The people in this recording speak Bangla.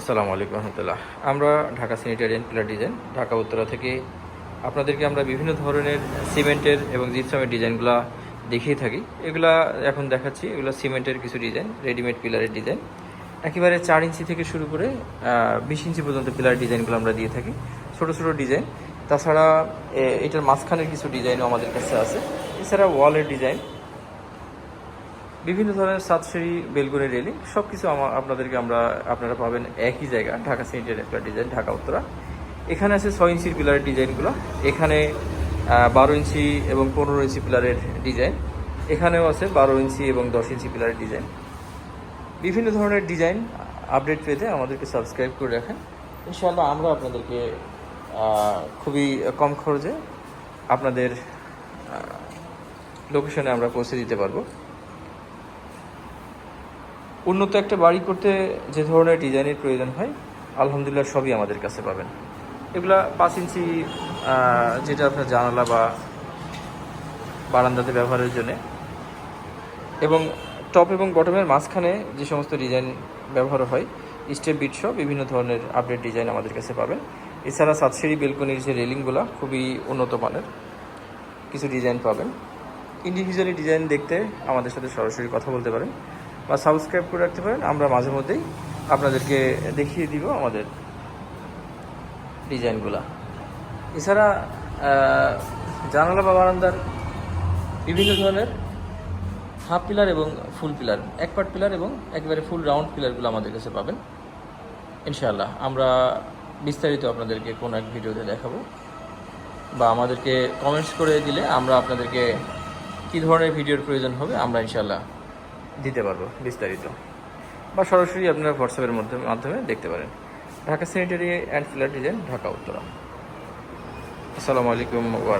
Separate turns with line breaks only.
আসসালামু আলাইকুম রহমতুল্লাহ। আমরা Dhaka sanitarian pillar design, Dhaka Uttara থেকে আপনাদেরকে আমরা বিভিন্ন ধরনের সিমেন্টের এবং জিপসামের ডিজাইনগুলো দেখিয়ে থাকি। এগুলা এখন দেখাচ্ছি, এগুলো সিমেন্টের কিছু ডিজাইন, রেডিমেড পিলারের ডিজাইন। একেবারে চার ইঞ্চি থেকে শুরু করে বিশ ইঞ্চি পর্যন্ত পিলার ডিজাইনগুলো আমরা দিয়ে থাকি। ছোট ছোট ডিজাইন। তাছাড়া এটার মাঝখানের কিছু ডিজাইনও আমাদের কাছে আছে। এছাড়া ওয়ালের ডিজাইন বিভিন্ন ধরনের সাতসারি বেলগুনি রেলিং সব কিছু আমার আপনাদেরকে আমরা, আপনারা পাবেন একই জায়গা, ঢাকা সেন্টার একটা ডিজাইন, ঢাকা উত্তরা। এখানে আছে ছয় ইঞ্চির পিলারের ডিজাইনগুলো। এখানে বারো ইঞ্চি এবং পনেরো ইঞ্চি পিলারের ডিজাইন। এখানেও আছে বারো ইঞ্চি এবং দশ ইঞ্চি পিলারের ডিজাইন। বিভিন্ন ধরনের ডিজাইন আপডেট পেতে আমাদেরকে সাবস্ক্রাইব করে রাখেন। ইনশাআল্লাহ আমরা আপনাদেরকে খুবই কম খরচে আপনাদের লোকেশনে আমরা পৌঁছে দিতে পারব। উন্নত একটা বাড়ি করতে যে ধরনের ডিজাইনের প্রয়োজন হয়, আলহামদুলিল্লাহ সবই আমাদের কাছে পাবেন। এগুলা পাঁচ ইঞ্চি যেটা আপনার জানালা বা বারান্দাতে ব্যবহারের জন্য। এবং টপ এবং বটমের মাঝখানে যে সমস্ত ডিজাইন ব্যবহার হয় স্টেপ বিট সহ বিভিন্ন ধরনের আপডেট ডিজাইন আমাদের কাছে পাবেন। এছাড়া সাতসিঁড়ি বেলকনির যে রেলিংগুলো খুবই উন্নত মানের কিছু ডিজাইন পাবেন। ইন্ডিভিজুয়ালি ডিজাইন দেখতে আমাদের সাথে সরাসরি কথা বলতে পারেন। বা সাবস্ক্রাইব করে রাখতে পারেন। আমরা মাঝে মধ্যেই আপনাদেরকে দেখিয়ে দিব আমাদের ডিজাইনগুলা। এছাড়া জানালা বা বারান্দার বিভিন্ন ধরনের হাফ পিলার এবং ফুল পিলার, এক পার্ট পিলার এবং একেবারে ফুল রাউন্ড পিলারগুলো আমাদের কাছে পাবেন। ইনশাআল্লাহ, আমরা বিস্তারিত আপনাদেরকে কোন এক ভিডিওতে দেখাবো বা আমাদেরকে কমেন্টস করে দিলে আমরা আপনাদেরকে কী ধরনের ভিডিওর প্রয়োজন হবে, আমরা ইনশাআল্লাহ দিতে পারব, বিস্তারিত। বা সরাসরি আপনারা হোয়াটসঅ্যাপের মধ্যে মাধ্যমে দেখতে পারেন। Dhaka sanitary and flat design Dhaka, Uttara. আসসালামু আলাইকুম ওয়া